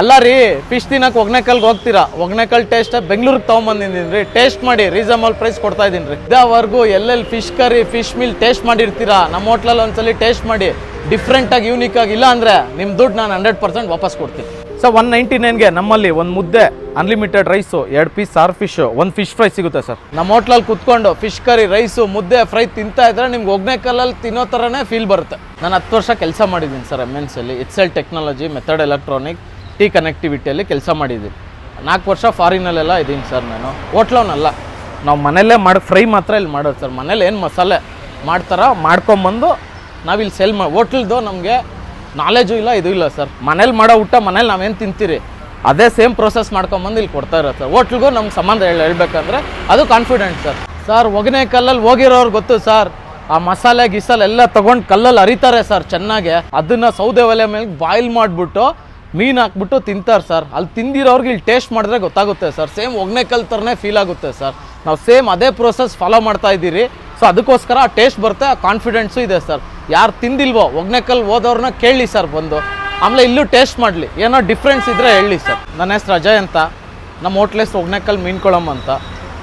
ಅಲ್ಲ ರೀ ಫಿಶ್ ತಿನ್ನಕ್ಕೆ ಒಗ್ನೆಕಲ್ಗೆ ಹೋಗ್ತೀರಾ? ಒಗ್ನೇಕಲ್ ಟೇಸ್ಟ್ ಬೆಂಗಳೂರಿಗೆ ತೊಗೊಂಬಂದಿದ್ದೀನಿ ರೀ. ಟೇಸ್ಟ್ ಮಾಡಿ ರೀಸನಬಲ್ ಪ್ರೈಸ್ ಕೊಡ್ತಾ ಇದ್ದೀನಿ ರೀ. ಇದಾವರೆಗೂ ಎಲ್ಲೆಲ್ಲಿ fish curry fish meal taste ಮಾಡಿರ್ತೀರಾ? ನಮ್ಮ ಹೋಟ್ಲಲ್ಲಿ ಒಂದ್ಸಲಿ ಟೇಸ್ಟ್ ಮಾಡಿ ಡಿಫ್ರೆಂಟಾಗಿ ಯೂನಿಕ್ ಆಗಿ ಇಲ್ಲ ಅಂದರೆ ನಿಮ್ಮ ದುಡ್ಡು ನಾನು ಹಂಡ್ರೆಡ್ ಪರ್ಸೆಂಟ್ ವಾಪಸ್ ಕೊಡ್ತೀನಿ. ಸೊ ಒನ್ ನೈಂಟಿ ನೈನ್ಗೆ ನಮ್ಮಲ್ಲಿ ಒಂದು ಮುದ್ದೆ ಅನ್ಲಿಮಿಟೆಡ್ ರೈಸು ಎರಡು ಪೀಸ್ ಸಾರ್ ಫಿಶ್ ಒಂದು ಫಿಶ್ ಫ್ರೈ ಸಿಗುತ್ತೆ ಸರ್. ನಮ್ಮ ಹೋಟ್ಲಲ್ಲಿ ಕುತ್ಕೊಂಡು ಫಿಶ್ ಕರಿ ರೈಸು ಮುದ್ದೆ ಫ್ರೈ ತಿಂತಾ ಇದ್ರೆ ನಿಮ್ಗೆ ಒಗ್ನೆಕಲ್ಲಲ್ಲಿ ತಿನ್ನೋ ಥರನೇ ಫೀಲ್ ಬರುತ್ತೆ. ನಾನು ಹತ್ತು ವರ್ಷ ಕೆಲಸ ಮಾಡಿದ್ದೀನಿ ಸರ್ ಎಂ ಎನ್ ಇಟ್ಸೆಲ್ ಟೆಕ್ನಾಲಜಿ ಮೆಥಡ್ ಎಲೆಕ್ಟ್ರಾನಿಕ್ ಟಿ ಕನೆಕ್ಟಿವಿಟಿಯಲ್ಲಿ ಕೆಲಸ ಮಾಡಿದ್ದೀನಿ ನಾಲ್ಕು ವರ್ಷ ಫಾರಿನಲ್ಲೆಲ್ಲ ಇದ್ದೀನಿ ಸರ್ ನಾನು. ಹೋಟ್ಲವನಲ್ಲ ನಾವು ಮನೆಯಲ್ಲೇ ಮಾಡಿ ಫ್ರೈ ಮಾತ್ರ ಇಲ್ಲಿ ಮಾಡೋದು ಸರ್. ಮನೇಲಿ ಏನು ಮಸಾಲೆ ಮಾಡ್ತಾರ ಮಾಡ್ಕೊಂಬಂದು ನಾವಿಲ್ಲಿ ಸೆಲ್ ಮಾಡಿ ಹೋಟ್ಲ್ದು ನಮಗೆ ನಾಲೆಜು ಇಲ್ಲ, ಇದು ಇಲ್ಲ ಸರ್. ಮನೇಲಿ ಮಾಡೋ ಊಟ, ಮನೇಲಿ ನಾವೇನು ತಿಂತೀರಿ? ಅದೇ ಸೇಮ್ ಪ್ರೊಸೆಸ್ ಮಾಡ್ಕೊಂಬಂದು ಇಲ್ಲಿ ಕೊಡ್ತಾ ಇರೋದು ಸರ್. ಹೋಟ್ಲ್ಗೂ ನಮ್ಗೆ ಸಂಬಂಧ ಹೇಳಿ, ಹೇಳ್ಬೇಕಂದ್ರೆ ಅದು ಕಾನ್ಫಿಡೆಂಟ್ ಸರ್. ಸರ್ ಒಗನೆ ಕಲ್ಲಲ್ಲಿ ಹೋಗಿರೋರು ಗೊತ್ತು ಸರ್. ಆ ಮಸಾಲೆ, ಗಿಸಾಲೆ ಎಲ್ಲ ತೊಗೊಂಡು ಕಲ್ಲಲ್ಲಿ ಅರಿತಾರೆ ಸರ್ ಚೆನ್ನಾಗೆ. ಅದನ್ನು ಸೌದೆ ಒಲೆ ಮೇಲೆ ಬಾಯ್ಲ್ ಮಾಡಿಬಿಟ್ಟು ಮೀನು ಹಾಕ್ಬಿಟ್ಟು ತಿಂತಾರೆ ಸರ್. ಅಲ್ಲಿ ತಿಂದಿರೋರ್ಗೆ ಇಲ್ಲಿ ಟೇಸ್ಟ್ ಮಾಡಿದ್ರೆ ಗೊತ್ತಾಗುತ್ತೆ ಸರ್. ಸೇಮ್ ಒಗ್ನೆಕಲ್ ಥರನೇ ಫೀಲ್ ಆಗುತ್ತೆ ಸರ್. ನಾವು ಸೇಮ್ ಅದೇ ಪ್ರೋಸೆಸ್ ಫಾಲೋ ಮಾಡ್ತಾ ಇದ್ದೀರಿ. ಸೊ ಅದಕ್ಕೋಸ್ಕರ ಆ ಟೇಸ್ಟ್ ಬರುತ್ತೆ, ಆ ಕಾನ್ಫಿಡೆನ್ಸು ಇದೆ ಸರ್. ಯಾರು ತಿಂದಿಲ್ವೋ ಒಗ್ನೆಕಲ್ ಹೋದವ್ರನ್ನ ಕೇಳಿ ಸರ್ ಬಂದು. ಆಮೇಲೆ ಇಲ್ಲೂ ಟೇಸ್ಟ್ ಮಾಡಲಿ. ಏನೋ ಡಿಫ್ರೆನ್ಸ್ ಇದ್ದರೆ ಹೇಳಿ ಸರ್. ನನ್ನ ಹೆಸ್ರು ಅಜಯ್ ಅಂತ. ನಮ್ಮ ಹೋಟ್ಲೆಸ್ ಒಗ್ನೆಕಲ್ ಒಗ್ನೆಕಲ್ ಮೀನ್ಕೊಳಮ್ ಅಂತ.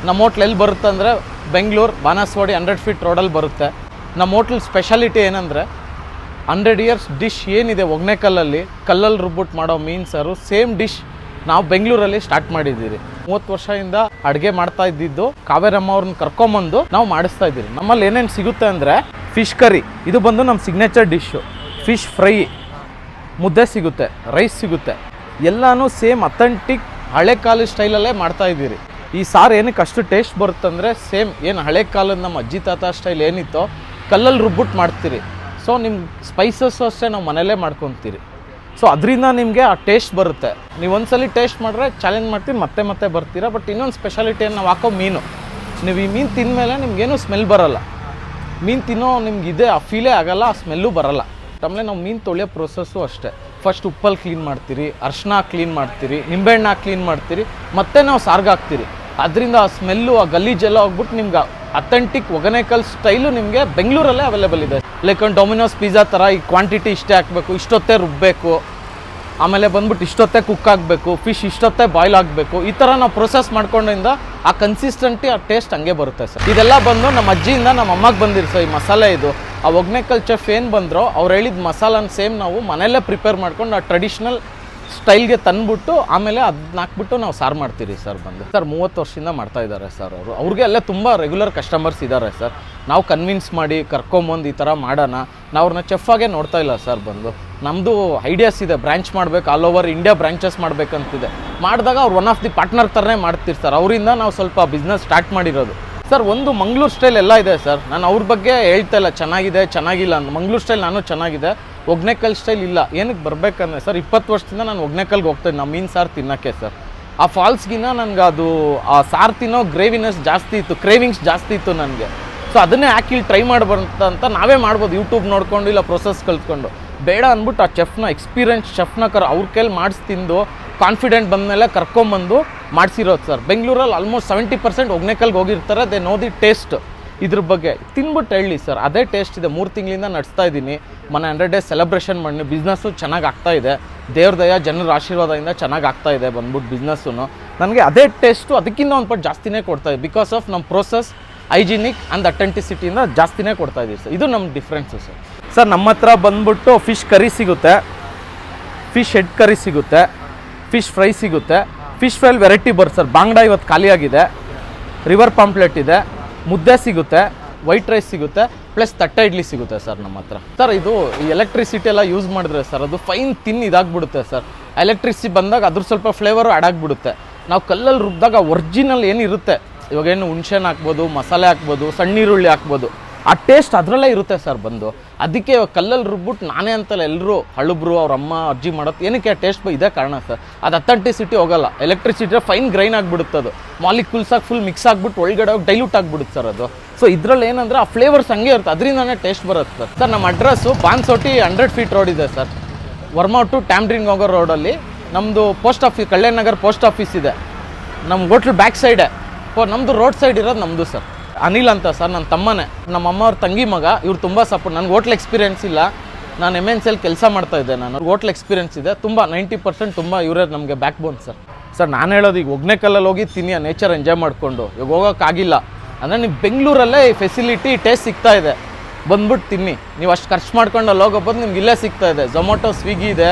ನಮ್ಮ ಹೋಟ್ಲ್ ಎಲ್ಲಿ ಬರುತ್ತೆ ಅಂದರೆ ಬೆಂಗಳೂರು, ಬಾನಸ್ವಾಡಿ, ಹಂಡ್ರೆಡ್ ಫೀಟ್ ರೋಡಲ್ಲಿ ಬರುತ್ತೆ. ನಮ್ಮ ಹೋಟ್ಲ್ ಸ್ಪೆಷಾಲಿಟಿ ಏನಂದರೆ ಹಂಡ್ರೆಡ್ ಇಯರ್ಸ್ ಡಿಶ್ ಏನಿದೆ ಒಗ್ನೆಕಲ್ಲಲ್ಲಿ ಕಲ್ಲಲ್ಲಿ ರುಬ್ಬಿಟ್ಟು ಮಾಡೋ ಮೀನು ಸಾರು, ಸೇಮ್ ಡಿಶ್ ನಾವು ಬೆಂಗಳೂರಲ್ಲಿ ಸ್ಟಾರ್ಟ್ ಮಾಡಿದ್ದೀರಿ. ಮೂವತ್ತು ವರ್ಷದಿಂದ ಅಡುಗೆ ಮಾಡ್ತಾ ಇದ್ದಿದ್ದು, ಕಾವೇರಮ್ಮ ಅವ್ರನ್ನ ಕರ್ಕೊಂಬಂದು ನಾವು ಮಾಡಿಸ್ತಾ ಇದ್ದೀರಿ. ನಮ್ಮಲ್ಲಿ ಏನೇನು ಸಿಗುತ್ತೆ ಅಂದರೆ, ಫಿಶ್ ಕರಿ. ಇದು ಬಂದು ನಮ್ಮ ಸಿಗ್ನೇಚರ್ ಡಿಶ್ಶು ಫಿಶ್ ಫ್ರೈ. ಮುದ್ದೆ ಸಿಗುತ್ತೆ, ರೈಸ್ ಸಿಗುತ್ತೆ. ಎಲ್ಲನೂ ಸೇಮ್ ಅಥೆಂಟಿಕ್ ಹಳೆ ಕಾಲದ ಸ್ಟೈಲಲ್ಲೇ ಮಾಡ್ತಾ ಇದ್ದೀರಿ. ಈ ಸಾರು ಏನಕ್ಕೆ ಅಷ್ಟು ಟೇಸ್ಟ್ ಬರುತ್ತಂದರೆ, ಸೇಮ್ ಏನು ಹಳೆ ಕಾಲದ ನಮ್ಮ ಅಜ್ಜಿ ತಾತ ಸ್ಟೈಲ್ ಏನಿತ್ತೋ ಕಲ್ಲಲ್ಲಿ ರುಬ್ಬಿಟ್ಟು ಮಾಡ್ತೀರಿ. ಸೊ ನಿಮ್ಮ ಸ್ಪೈಸಸ್ ಅಷ್ಟೇ ನಾವು ಮನೇಲೇ ಮಾಡ್ಕೊತೀರಿ. ಸೊ ಅದರಿಂದ ನಿಮಗೆ ಆ ಟೇಸ್ಟ್ ಬರುತ್ತೆ. ನೀವು ಒಂದ್ಸಲಿ ಟೇಸ್ಟ್ ಮಾಡಿದ್ರೆ ಚಾಲೆಂಜ್ ಮಾಡ್ತೀನಿ, ಮತ್ತೆ ಮತ್ತೆ ಬರ್ತೀರಾ ಬಟ್ ಇನ್ನೊಂದು ಸ್ಪೆಷಾಲಿಟಿ ನಾವು ಹಾಕೋ ಮೀನು. ನೀವು ಈ ಮೀನು ತಿಂದಮೇಲೆ ನಿಮ್ಗೇನು ಸ್ಮೆಲ್ ಬರೋಲ್ಲ. ಮೀನು ತಿನ್ನೋ ನಿಮ್ಗೆ ಇದೆ ಆ ಫೀಲೇ ಆಗೋಲ್ಲ, ಆ ಸ್ಮೆಲ್ಲು ಬರೋಲ್ಲ. ಆಮೇಲೆ ನಾವು ಮೀನು ತೊಳೆಯೋ ಪ್ರೊಸೆಸ್ಸು ಅಷ್ಟೇ. ಫಸ್ಟ್ ಉಪ್ಪಲ್ಲಿ ಕ್ಲೀನ್ ಮಾಡ್ತೀರಿ ಅರ್ಶಿನ ಕ್ಲೀನ್ ಮಾಡ್ತೀರಿ, ನಿಂಬೆಹಣ್ಣ ಕ್ಲೀನ್ ಮಾಡ್ತೀರಿ, ಮತ್ತೆ ನಾವು ಸಾರ್ಗೆ ಹಾಕ್ತೀರಿ. ಅದರಿಂದ ಆ ಸ್ಮೆಲ್ಲು ಆ ಗಲೀಜೆಲ್ಲ ಹೋಗ್ಬಿಟ್ಟು ನಿಮ್ಗೆ ಅಥೆಂಟಿಕ್ ಒಗನೇಕಲ್ ಸ್ಟೈಲು ನಿಮಗೆ ಬೆಂಗಳೂರಲ್ಲೇ ಅವೈಲೇಬಲ್ ಇದೆ. ಲೈಕ್ ಒಂದು ಡೊಮಿನೋಸ್ ಪಿಜ್ಜಾ ಥರ ಈ ಕ್ವಾಂಟಿಟಿ ಇಷ್ಟೇ ಹಾಕಬೇಕು, ಇಷ್ಟೊತ್ತೇ ರುಬ್ಬಬೇಕು ಆಮೇಲೆ ಬಂದ್ಬಿಟ್ಟು ಇಷ್ಟೊತ್ತೇ ಕುಕ್ ಆಗಬೇಕು ಫಿಶ್ ಇಷ್ಟೊತ್ತೇ ಬಾಯ್ಲ್ ಆಗಬೇಕು, ಈ ಥರ ನಾವು ಪ್ರೊಸೆಸ್ ಮಾಡ್ಕೊಂಡಿಂದ ಆ ಕನ್ಸಿಸ್ಟೆಂಟಿ ಆ ಟೇಸ್ಟ್ ಹಂಗೆ ಬರುತ್ತೆ ಸರ್ ಇದೆಲ್ಲ ಬಂದು ನಮ್ಮ ಅಜ್ಜಿಯಿಂದ ನಮ್ಮ ಅಮ್ಮಗೆ ಬಂದಿರಿ ಸರ್ ಈ ಮಸಾಲೆ ಇದು. ಆ ಒಗ್ನೆಕಲ್ ಚೆಫ್ ಏನು ಬಂದರೋ ಅವ್ರು ಹೇಳಿದ ಮಸಾಲನ ಸೇಮ್ ನಾವು ಮನೆಯಲ್ಲೇ ಪ್ರಿಪೇರ್ ಮಾಡ್ಕೊಂಡು ಆ ಟ್ರೆಡಿಷ್ನಲ್ ಸ್ಟೈಲ್ಗೆ ತಂದ್ಬಿಟ್ಟು ಆಮೇಲೆ ಅದನ್ನ ಹಾಕ್ಬಿಟ್ಟು ನಾವು ಸಾರು ಮಾಡ್ತೀರಿ ಸರ್ ಬಂದು. ಸರ್, ಮೂವತ್ತು ವರ್ಷದಿಂದ ಮಾಡ್ತಾ ಇದ್ದಾರೆ ಸರ್ ಅವರು. ಅವ್ರಿಗೆ ಅಲ್ಲೇ ತುಂಬ ರೆಗ್ಯುಲರ್ ಕಸ್ಟಮರ್ಸ್ ಇದ್ದಾರೆ ಸರ್. ನಾವು ಕನ್ವಿನ್ಸ್ ಮಾಡಿ, ಕರ್ಕೊಂಬಂದು ಈ ಥರ ಮಾಡೋಣ. ನಾವು ಅವ್ರನ್ನ ಚೆಫಾಗೆ ನೋಡ್ತಾ ಇಲ್ಲ ಸರ್ ಬಂದು. ನಮ್ಮದು ಐಡಿಯಾಸ್ ಇದೆ ಬ್ರ್ಯಾಂಚ್ ಮಾಡಬೇಕು ಆಲ್ ಓವರ್ ಇಂಡಿಯಾ ಬ್ರ್ಯಾಂಚಸ್ ಮಾಡಬೇಕಂತಿದೆ. ಮಾಡಿದಾಗ ಅವ್ರು ಒನ್ ಆಫ್ ದಿ ಪಾರ್ಟ್ನರ್ ಥರನೇ ಮಾಡ್ತೀರಿ ಸರ್. ಅವರಿಂದ ನಾವು ಸ್ವಲ್ಪ ಬಿಸ್ನೆಸ್ ಸ್ಟಾರ್ಟ್ ಮಾಡಿರೋದು. ಸರ್, ಒಂದು ಮಂಗ್ಳೂರು ಸ್ಟೈಲ್ ಎಲ್ಲ ಇದೆ ಸರ್. ನಾನು ಅವ್ರ ಬಗ್ಗೆ ಹೇಳ್ತಾ ಇಲ್ಲ, ಚೆನ್ನಾಗಿದೆ, ಚೆನ್ನಾಗಿಲ್ಲ ಅಂತ. ಮಂಗ್ಳೂರು ಸ್ಟೈಲ್ ನಾನು ಚೆನ್ನಾಗಿದೆ. ಒಗ್ನೆಕಲ್ ಸ್ಟೈಲ್ ಇಲ್ಲ. ಏನಕ್ಕೆ ಬರಬೇಕಂದ್ರೆ ಸರ್, ಇಪ್ಪತ್ತು ವರ್ಷದಿಂದ ನಾನು ಒಗ್ನೆಕಲ್ಗೆ ಹೋಗ್ತೇನೆ. ನಮ್ಮ ಮೀನು ಸಾರು ತಿನ್ನೋಕ್ಕೆ ಸರ್. ಆ ಫಾಲ್ಸ್ಗಿನ್ನ ನನಗೆ ಅದು, ಆ ಸಾರು ತಿನ್ನೋ ಗ್ರೇವಿನೆಸ್ ಜಾಸ್ತಿ ಇತ್ತು ಕ್ರೇವಿಂಗ್ಸ್ ಜಾಸ್ತಿ ಇತ್ತು ನನಗೆ. ಸೊ ಅದನ್ನೇ ಹಾಕಿ ಟ್ರೈ ಅಂತ ನಾವೇ ಮಾಡ್ಬೋದು. ಯೂಟ್ಯೂಬ್ ನೋಡ್ಕೊಂಡು ಇಲ್ಲ ಪ್ರೊಸೆಸ್ ಕಲ್ತ್ಕೊಂಡು. ಬೇಡ ಅಂದ್ಬಿಟ್ಟು ಆ ಚೆಫ್ನ ಎಕ್ಸ್ಪೀರಿಯನ್ಸ್ ಚೆಫ್ನ ಕರ್ ಅವ್ರ ಕೈಲಿ ಮಾಡಿಸಿ ತಿಂದು ಕಾನ್ಫಿಡೆಂಟ್ ಬಂದಮೇಲೆ ಕರ್ಕೊಂಬಂದು ಮಾಡಿಸಿರೋದು ಸರ್. ಬೆಂಗಳೂರಲ್ಲಿ ಆಲ್ಮೋಸ್ಟ್ ಸೆವೆಂಟಿ ಪರ್ಸೆಂಟ್ ಒಗ್ನೆಕಲ್ಗೆ ಹೋಗಿರ್ತಾರೆ. ದೇ ನೋ ದಿ ಟೇಸ್ಟ್ ಇದ್ರ ಬಗ್ಗೆ ತಿನ್ಬಿಟ್ಟು ಹೇಳಿ ಸರ್. ಅದೇ ಟೇಸ್ಟ್ ಇದೆ. ಮೂರು ತಿಂಗಳಿಂದ ನಡೆಸ್ತಾ ಇದ್ದೀನಿ. ಮನೆ ಹಂಡ್ರೆಡ್ ಡೇಸ್ ಸೆಲೆಬ್ರೇಷನ್ ಮಾಡಿ ಬಿಸ್ನೆಸ್ಸು ಚೆನ್ನಾಗಿ ಆಗ್ತಾ ಇದೆ. ದೇವ್ರ ದಯ ಜನರ ಆಶೀರ್ವಾದದಿಂದ ಚೆನ್ನಾಗಿ ಆಗ್ತಾ ಇದೆ ಬಂದ್ಬಿಟ್ಟು ಬಿಸ್ನೆಸ್ಸು ನನಗೆ ಅದೇ ಟೇಸ್ಟು ಅದಕ್ಕಿಂತ ಒಂದು ಪಟ್ಟು ಜಾಸ್ತಿನೇ ಕೊಡ್ತಾ ಇದೆ. ಬಿಕಾಸ್ ಆಫ್ ನಮ್ಮ ಪ್ರೋಸೆಸ್ ಹೈಜಿನಿಕ್ ಆ್ಯಂಡ್ ಅಟೆಂಟಿಸಿಟಿಯಿಂದ ಜಾಸ್ತಿನೇ ಕೊಡ್ತಾ ಇದ್ದೀವಿ ಸರ್. ಇದು ನಮ್ಮ ಡಿಫ್ರೆನ್ಸು ಸರ್. ಸರ್, ನಮ್ಮ ಹತ್ರ ಬಂದ್ಬಿಟ್ಟು ಫಿಶ್ ಕರಿ ಸಿಗುತ್ತೆ. ಫಿಶ್ ಹೆಡ್ ಕರಿ ಸಿಗುತ್ತೆ. ಫಿಶ್ ಫ್ರೈ ಸಿಗುತ್ತೆ. ಫಿಶ್ ಫ್ರೈಲ್ ವೆರೈಟಿ ಬರುತ್ತೆ ಸರ್. ಬಾಂಗ್ಡಾ ಇವತ್ತು ಖಾಲಿಯಾಗಿದೆ. ರಿವರ್ ಪಾಂಪ್ಲೆಟ್ ಇದೆ. ಮುದ್ದೆ ಸಿಗುತ್ತೆ ವೈಟ್ ರೈಸ್ ಸಿಗುತ್ತೆ ಪ್ಲಸ್ ತಟ್ಟೆ ಇಡ್ಲಿ ಸಿಗುತ್ತೆ ಸರ್ ನಮ್ಮ ಹತ್ರ. ಸರ್, ಇದು ಎಲೆಕ್ಟ್ರಿಸಿಟಿ ಎಲ್ಲ ಯೂಸ್ ಮಾಡಿದ್ರೆ ಸರ್, ಅದು ಫೈನ್ ತಿನ್ ಇದಾಗ್ಬಿಡುತ್ತೆ ಸರ್. ಎಲೆಕ್ಟ್ರಿಸಿಟಿ ಬಂದಾಗ ಅದ್ರ ಸ್ವಲ್ಪ ಫ್ಲೇವರು ಆ್ಯಡ್ ಆಗಿಬಿಡುತ್ತೆ. ನಾವು ಕಲ್ಲಲ್ಲಿ ರುಬ್ಬಿದಾಗ ಒರಿಜಿನಲ್ ಏನಿರುತ್ತೆ ಇವಾಗ ಏನು ಹುಣ್ಸೆಹಣ್ಣು ಹಾಕ್ಬೋದು, ಮಸಾಲೆ ಹಾಕ್ಬೋದು ಸಣ್ಣ ಈರುಳ್ಳಿ ಹಾಕ್ಬೋದು. ಆ ಟೇಸ್ಟ್ ಅದರಲ್ಲೇ ಇರುತ್ತೆ ಸರ್ ಬಂದು. ಅದಕ್ಕೆ ಕಲ್ಲಲ್ಲಿ ರುಬ್ಬಿಟ್ಟು ನಾನೇ ಅಂತಲ್ಲ ಎಲ್ಲರೂ ಹಳುಬ್ರು ಅವ್ರ ಅಮ್ಮ, ಅಜ್ಜಿ ಮಾಡೋದು ಏನಕ್ಕೆ ಆ ಟೇಸ್ಟ್ ಇದೇ ಕಾರಣ ಸರ್. ಅದು ಅಥೆಂಟಿಸಿಟಿ ಹೋಗಲ್ಲ. ಎಲೆಕ್ಟ್ರಿಸಿಟಿ ಫೈನ್ ಗ್ರೈನ್ ಆಗಿಬಿಡುತ್ತೆ ಅದು. ಮಾಲಿಕ್ಯೂಲ್ಸಾಗಿ ಫುಲ್ ಮಿಕ್ಸ್ ಆಗಿಬಿಟ್ಟು ಒಳಗಡೆ ಹೋಗಿ ಡೈಲ್ಯೂಟ್ ಆಗಿಬಿಡುತ್ತೆ ಸರ್ ಅದು. ಸೊ ಇದರಲ್ಲಿ ಏನಂದ್ರೆ ಆ ಫ್ಲೇವರ್ಸ್ ಹಂಗೆ ಇರುತ್ತೆ. ಅದರಿಂದನೇ ಟೇಸ್ಟ್ ಬರುತ್ತೆ ಸರ್. ಸರ್, ನಮ್ಮ address Banaswadi hundred feet road ಇದೆ ಸರ್. ವರ್ಮಾ ಟು ಟ್ಯಾಮ್ಡ್ರಿಂಗ್ ಹೋಗೋ ರೋಡಲ್ಲಿ ನಮ್ಮದು post office Kalyan Nagar post office ಇದೆ. ನಮ್ಮ ಹೋಟ್ಲ್ ಬ್ಯಾಕ್ ಸೈಡೆ ಓ ನಮ್ಮದು ರೋಡ್ ಸೈಡ್ ಇರೋದು ನಮ್ಮದು ಸರ್. ಅನಿಲ್ ಅಂತ ಸರ್ ನನ್ನ ತಮ್ಮನೇ. ನಮ್ಮ ಅಮ್ಮ ಅವ್ರ ತಂಗಿ ಮಗ, ಇವ್ರು ತುಂಬ ಸಪೋರ್ಟ್ ನನಗೆ ಹೋಟ್ಲ್ ಎಕ್ಸ್ಪೀರಿಯೆನ್ಸ್ ಇಲ್ಲ. ನಾನು ಎಂ ಎನ್ ಸಿಯಲ್ಲಿ ಕೆಲಸ ಮಾಡ್ತಾ ಇದ್ದೆ ನಾನು. ಹೋಟ್ಲ್ ಎಕ್ಸ್ಪೀರಿಯೆನ್ಸ್ ಇದೆ. ತುಂಬ ನೈಂಟಿ ಪರ್ಸೆಂಟ್ ತುಂಬ ಇವರೇ ನಮಗೆ ಬ್ಯಾಕ್ ಬೋನ್ ಸರ್. ಸರ್, ನಾನು ಹೇಳೋದು ಈಗ ಒಗ್ನೆಕಲ್ಲಲ್ಲಿ ಹೋಗಿ ತಿನ್ನಿ, ಆ ನೇಚರ್ ಎಂಜಾಯ್ ಮಾಡಿಕೊಂಡು. ಇವಾಗ ಹೋಗೋಕ್ಕಾಗಿಲ್ಲ ಅಂದರೆ ನೀವು ಬೆಂಗಳೂರಲ್ಲೇ ಈ ಫೆಸಿಲಿಟಿ ಟೇಸ್ಟ್ ಸಿಗ್ತಾ ಇದೆ. ಬಂದ್ಬಿಟ್ಟು ತಿನ್ನಿ. ನೀವು ಅಷ್ಟು ಖರ್ಚು ಮಾಡ್ಕೊಂಡು ಅಲ್ಲಿ ಹೋಗೋ ಬದಲು ನಿಮ್ಗೆ ಇಲ್ಲೇ ಸಿಗ್ತಾ ಇದೆ. ಝೊಮೊಟೊ ಸ್ವಿಗ್ಗಿ ಇದೆ.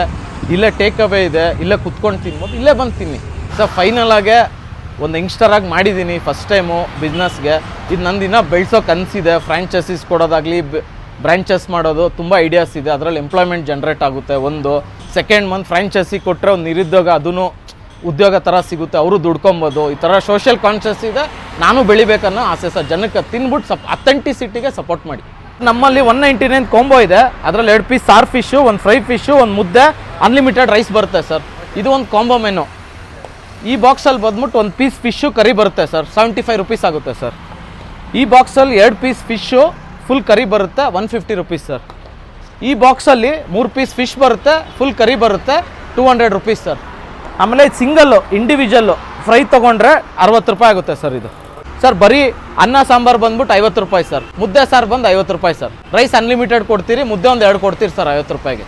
ಇಲ್ಲೇ ಟೇಕ್ ಅವೇ ಇದೆ. ಇಲ್ಲೇ ಕುತ್ಕೊಂಡು ತಿನ್ಬೋದು. ಇಲ್ಲೇ ಬಂದು ತಿನ್ನಿ. ಸರ್ ಫೈನಲ್ ಆಗೇ ಒಂದು ಯಂಗ್ಸ್ಟರಾಗಿ ಮಾಡಿದ್ದೀನಿ ಫಸ್ಟ್ ಟೈಮು ಬಿಸ್ನೆಸ್ಗೆ ಇದು ನಂದು ಇನ್ನೂ ಬೆಳೆಸೋ ಕನಸಿದೆ ಫ್ರ್ಯಾಂಚೈಸೀಸ್ ಕೊಡೋದಾಗಲಿ ಬ್ರ್ಯಾಂಚಸ್ ಮಾಡೋದು ತುಂಬ ಐಡಿಯಾಸ್ ಇದೆ. ಅದರಲ್ಲಿ ಎಂಪ್ಲಾಯ್ಮೆಂಟ್ ಜನ್ರೇಟ್ ಆಗುತ್ತೆ ಒಂದು. ಸೆಕೆಂಡ್ ಮಂತ್ ಫ್ರ್ಯಾಂಚೈಸಿ ಕೊಟ್ಟರೆ ಒಂದು ನಿರುದ್ಯೋಗ ಅದೂ ಉದ್ಯೋಗ ಥರ ಸಿಗುತ್ತೆ. ಅವರು ದುಡ್ಕೊಬೋದು. ಈ ಥರ ಸೋಷಿಯಲ್ ಕಾನ್ಷಿಯಸ್ ಇದೆ. ನಾನು ಬೆಳಿಬೇಕನ್ನೋ ಆಸೆ ಸರ್. ಜನಕ್ಕೆ ತಿನ್ಬಿಟ್ಟು ಸಪ್ ಅಥೆಂಟಿಸಿಟಿಗೆ ಸಪೋರ್ಟ್ ಮಾಡಿ. ನಮ್ಮಲ್ಲಿ ಒನ್ ನೈಂಟಿ ನೈನ್ ಕೊಂಬೋ ಇದೆ. ಅದರಲ್ಲಿ ಎರಡು ಪೀಸ್ ಸಾರ್ ಫಿಶು ಒಂದು ಫ್ರೈ ಫಿಶು ಒಂದು ಮುದ್ದೆ ಅನ್ಲಿಮಿಟೆಡ್ ರೈಸ್ ಬರುತ್ತೆ ಸರ್. ಇದು ಒಂದು ಕಾಂಬೋ ಮೆನು ಈ ಬಾಕ್ಸಲ್ಲಿ ಬಂದ್ಬಿಟ್ಟು ಒಂದು ಪೀಸ್ ಫಿಶ್ಶು ಕರಿ ಬರುತ್ತೆ ಸರ್ ಸೆವೆಂಟಿ ಫೈವ್ ರುಪೀಸ್ ಆಗುತ್ತೆ ಸರ್ ಈ ಬಾಕ್ಸಲ್ಲಿ ಎರಡು ಪೀಸ್ ಫಿಶ್ಶು ಫುಲ್ ಕರಿ ಬರುತ್ತೆ ಒನ್ ಫಿಫ್ಟಿ ರುಪೀಸ್ ಸರ್ ಈ ಬಾಕ್ಸಲ್ಲಿ ಮೂರು ಪೀಸ್ ಫಿಶ್ ಬರುತ್ತೆ ಫುಲ್ ಕರಿ ಬರುತ್ತೆ ಟೂ ಹಂಡ್ರೆಡ್ ರುಪೀಸ್ ಸರ್ ಆಮೇಲೆ ಸಿಂಗಲ್ಲು ಇಂಡಿವಿಜುವಲ್ಲು ಫ್ರೈ ತೊಗೊಂಡ್ರೆ ಅರವತ್ತು ರೂಪಾಯಿ ಆಗುತ್ತೆ ಸರ್ ಇದು. ಸರ್ ಬರೀ ಅನ್ನ, ಸಾಂಬಾರು ಬಂದ್ಬಿಟ್ಟು ಐವತ್ತು ರೂಪಾಯಿ ಸರ್ ಮುದ್ದೆ ಸಾರು ಬಂದು ಐವತ್ತು ರೂಪಾಯಿ ಸರ್ ರೈಸ್ ಅನ್ಲಿಮಿಟೆಡ್ ಕೊಡ್ತೀರಿ, ಮುದ್ದೆ ಒಂದು ಎರಡು ಕೊಡ್ತೀರಿ ಸರ್ ಐವತ್ತು ರೂಪಾಯಿಗೆ.